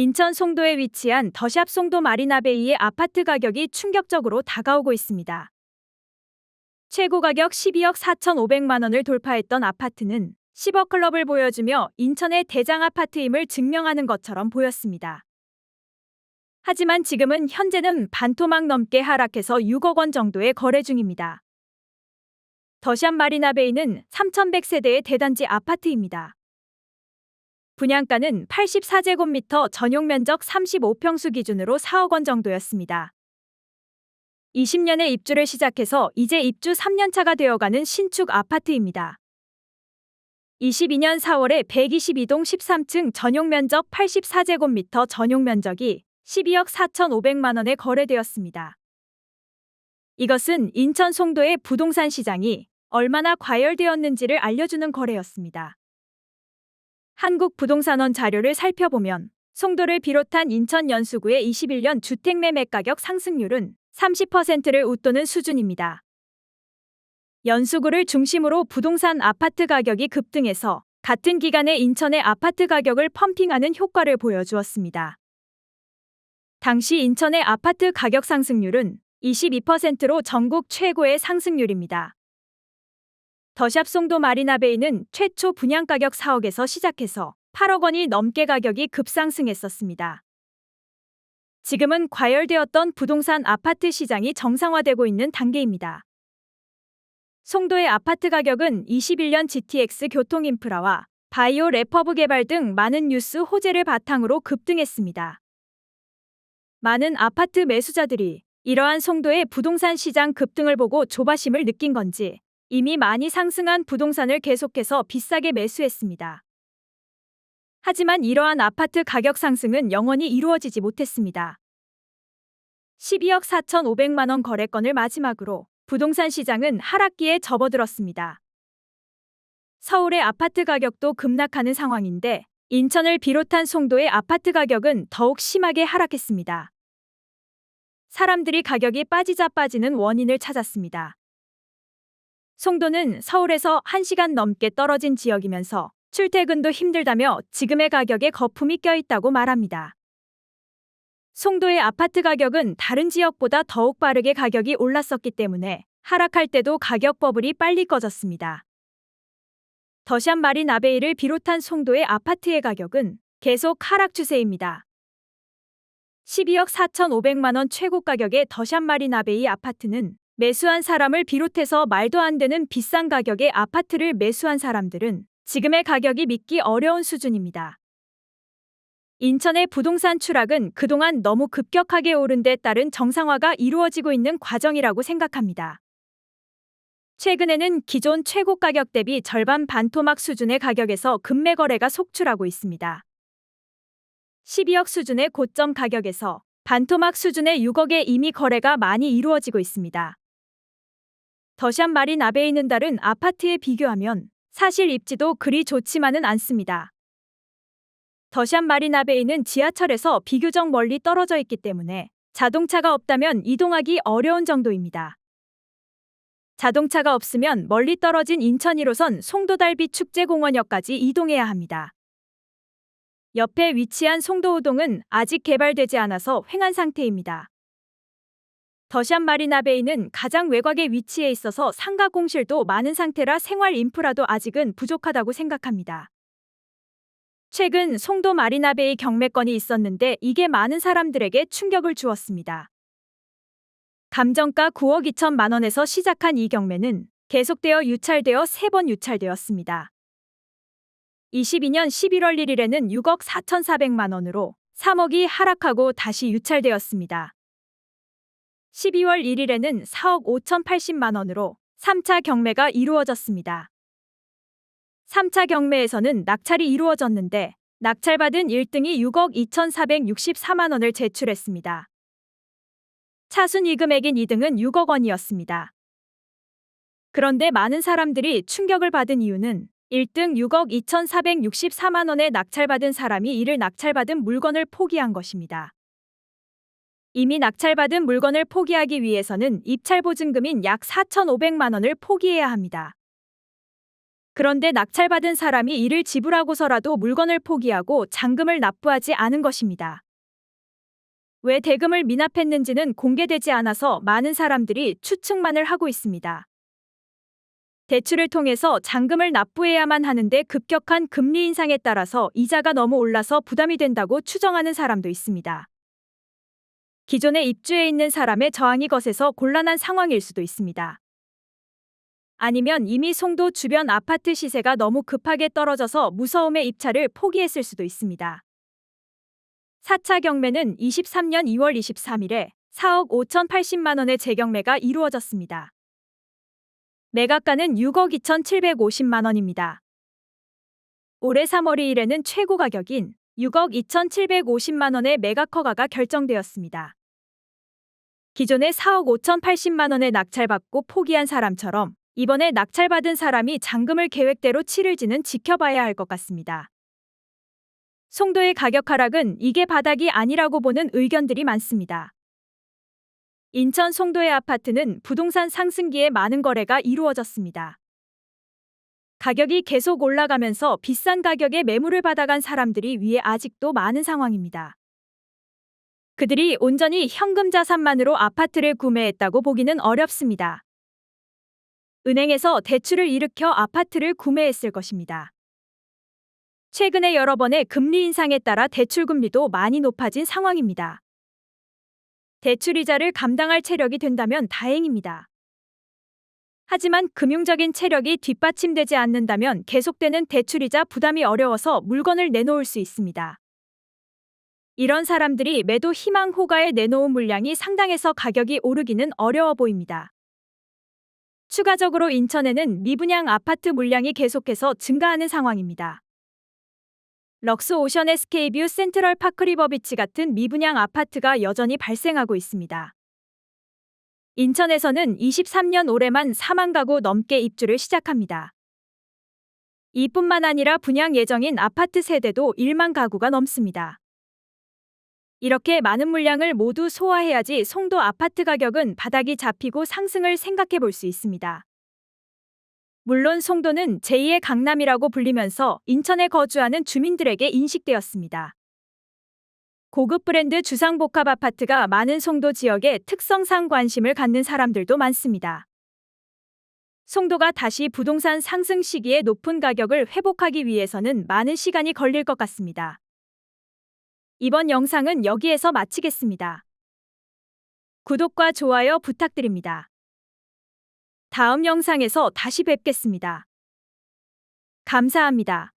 인천 송도에 위치한 더샵 송도 마리나베이의 아파트 가격이 충격적으로 다가오고 있습니다. 최고 가격 12억 4,500만 원을 돌파했던 아파트는 10억 클럽을 보여주며 인천의 대장 아파트임을 증명하는 것처럼 보였습니다. 하지만 지금은 현재는 반토막 넘게 하락해서 6억 원 정도의 거래 중입니다. 더샵 마리나베이는 3,100세대의 대단지 아파트입니다. 분양가는 84제곱미터 전용 면적 35평수 기준으로 4억 원 정도였습니다. 20년에 입주를 시작해서 이제 입주 3년차가 되어가는 신축 아파트입니다. 22년 4월에 122동 13층 전용 면적 84제곱미터 전용 면적이 12억 4,500만 원에 거래되었습니다. 이것은 인천 송도의 부동산 시장이 얼마나 과열되었는지를 알려주는 거래였습니다. 한국부동산원 자료를 살펴보면 송도를 비롯한 인천 연수구의 21년 주택 매매 가격 상승률은 30%를 웃도는 수준입니다. 연수구를 중심으로 부동산 아파트 가격이 급등해서 같은 기간에 인천의 아파트 가격을 펌핑하는 효과를 보여주었습니다. 당시 인천의 아파트 가격 상승률은 22%로 전국 최고의 상승률입니다. 더샵 송도 마리나베이는 최초 분양 가격 4억에서 시작해서 8억 원이 넘게 가격이 급상승했었습니다. 지금은 과열되었던 부동산 아파트 시장이 정상화되고 있는 단계입니다. 송도의 아파트 가격은 21년 GTX 교통인프라와 바이오 레퍼브 개발 등 많은 뉴스 호재를 바탕으로 급등했습니다. 많은 아파트 매수자들이 이러한 송도의 부동산 시장 급등을 보고 조바심을 느낀 건지 이미 많이 상승한 부동산을 계속해서 비싸게 매수했습니다. 하지만 이러한 아파트 가격 상승은 영원히 이루어지지 못했습니다. 12억 4,500만 원 거래건을 마지막으로 부동산 시장은 하락기에 접어들었습니다. 서울의 아파트 가격도 급락하는 상황인데 인천을 비롯한 송도의 아파트 가격은 더욱 심하게 하락했습니다. 사람들이 가격이 빠지자 빠지는 원인을 찾았습니다. 송도는 서울에서 1시간 넘게 떨어진 지역이면서 출퇴근도 힘들다며 지금의 가격에 거품이 껴있다고 말합니다. 송도의 아파트 가격은 다른 지역보다 더욱 빠르게 가격이 올랐었기 때문에 하락할 때도 가격 버블이 빨리 꺼졌습니다. 더샵 마린 아베이를 비롯한 송도의 아파트의 가격은 계속 하락 추세입니다. 12억 4,500만 원 최고 가격의 더샵 마린 아베이 아파트는 매수한 사람을 비롯해서 말도 안 되는 비싼 가격의 아파트를 매수한 사람들은 지금의 가격이 믿기 어려운 수준입니다. 인천의 부동산 추락은 그동안 너무 급격하게 오른 데 따른 정상화가 이루어지고 있는 과정이라고 생각합니다. 최근에는 기존 최고 가격 대비 절반 반토막 수준의 가격에서 금매 거래가 속출하고 있습니다. 12억 수준의 고점 가격에서 반토막 수준의 6억의 이미 거래가 많이 이루어지고 있습니다. 더샵 마린 아베에 있는 다른 아파트에 비교하면 사실 입지도 그리 좋지만은 않습니다. 더샵 마린 아베이는 지하철에서 비교적 멀리 떨어져 있기 때문에 자동차가 없다면 이동하기 어려운 정도입니다. 자동차가 없으면 멀리 떨어진 인천 1호선 송도달비 축제공원역까지 이동해야 합니다. 옆에 위치한 송도우동은 아직 개발되지 않아서 횡한 상태입니다. 더샵 마리나베이는 가장 외곽에 위치해 있어서 상가 공실도 많은 상태라 생활 인프라도 아직은 부족하다고 생각합니다. 최근 송도 마리나베이 경매건이 있었는데 이게 많은 사람들에게 충격을 주었습니다. 감정가 9억 2천만 원에서 시작한 이 경매는 계속되어 유찰되어 3번 유찰되었습니다. 22년 11월 1일에는 6억 4,400만 원으로 3억이 하락하고 다시 유찰되었습니다. 12월 1일에는 4억 5,080만 원으로 3차 경매가 이루어졌습니다. 3차 경매에서는 낙찰이 이루어졌는데 낙찰받은 1등이 6억 2,464만 원을 제출했습니다. 차순위 금액인 2등은 6억 원이었습니다. 그런데 많은 사람들이 충격을 받은 이유는 1등 6억 2,464만 원에 낙찰받은 사람이 이를 낙찰받은 물건을 포기한 것입니다. 이미 낙찰받은 물건을 포기하기 위해서는 입찰 보증금인 약 4,500만 원을 포기해야 합니다. 그런데 낙찰받은 사람이 이를 지불하고서라도 물건을 포기하고 잔금을 납부하지 않은 것입니다. 왜 대금을 미납했는지는 공개되지 않아서 많은 사람들이 추측만을 하고 있습니다. 대출을 통해서 잔금을 납부해야만 하는데 급격한 금리 인상에 따라서 이자가 너무 올라서 부담이 된다고 추정하는 사람도 있습니다. 기존에 입주해 있는 사람의 저항이 거세서 곤란한 상황일 수도 있습니다. 아니면 이미 송도 주변 아파트 시세가 너무 급하게 떨어져서 무서움의 입찰을 포기했을 수도 있습니다. 4차 경매는 23년 2월 23일에 4억 5,080만 원의 재경매가 이루어졌습니다. 매각가는 6억 2,750만 원입니다. 올해 3월 2일에는 최고 가격인 6억 2,750만 원의 매각 허가가 결정되었습니다. 기존에 4억 5,080만 원에 낙찰받고 포기한 사람처럼 이번에 낙찰받은 사람이 잔금을 계획대로 치를지는 지켜봐야 할 것 같습니다. 송도의 가격 하락은 이게 바닥이 아니라고 보는 의견들이 많습니다. 인천 송도의 아파트는 부동산 상승기에 많은 거래가 이루어졌습니다. 가격이 계속 올라가면서 비싼 가격에 매물을 받아간 사람들이 위에 아직도 많은 상황입니다. 그들이 온전히 현금 자산만으로 아파트를 구매했다고 보기는 어렵습니다. 은행에서 대출을 일으켜 아파트를 구매했을 것입니다. 최근에 여러 번의 금리 인상에 따라 대출 금리도 많이 높아진 상황입니다. 대출 이자를 감당할 체력이 된다면 다행입니다. 하지만 금융적인 체력이 뒷받침되지 않는다면 계속되는 대출이자 부담이 어려워서 물건을 내놓을 수 있습니다. 이런 사람들이 매도 희망 호가에 내놓은 물량이 상당해서 가격이 오르기는 어려워 보입니다. 추가적으로 인천에는 미분양 아파트 물량이 계속해서 증가하는 상황입니다. 럭스 오션 SK뷰 센트럴 파크 리버비치 같은 미분양 아파트가 여전히 발생하고 있습니다. 인천에서는 23년 올해만 4만 가구 넘게 입주를 시작합니다. 이뿐만 아니라 분양 예정인 아파트 세대도 1만 가구가 넘습니다. 이렇게 많은 물량을 모두 소화해야지 송도 아파트 가격은 바닥이 잡히고 상승을 생각해 볼 수 있습니다. 물론 송도는 제2의 강남이라고 불리면서 인천에 거주하는 주민들에게 인식되었습니다. 고급 브랜드 주상복합 아파트가 많은 송도 지역에 특성상 관심을 갖는 사람들도 많습니다. 송도가 다시 부동산 상승 시기에 높은 가격을 회복하기 위해서는 많은 시간이 걸릴 것 같습니다. 이번 영상은 여기에서 마치겠습니다. 구독과 좋아요 부탁드립니다. 다음 영상에서 다시 뵙겠습니다. 감사합니다.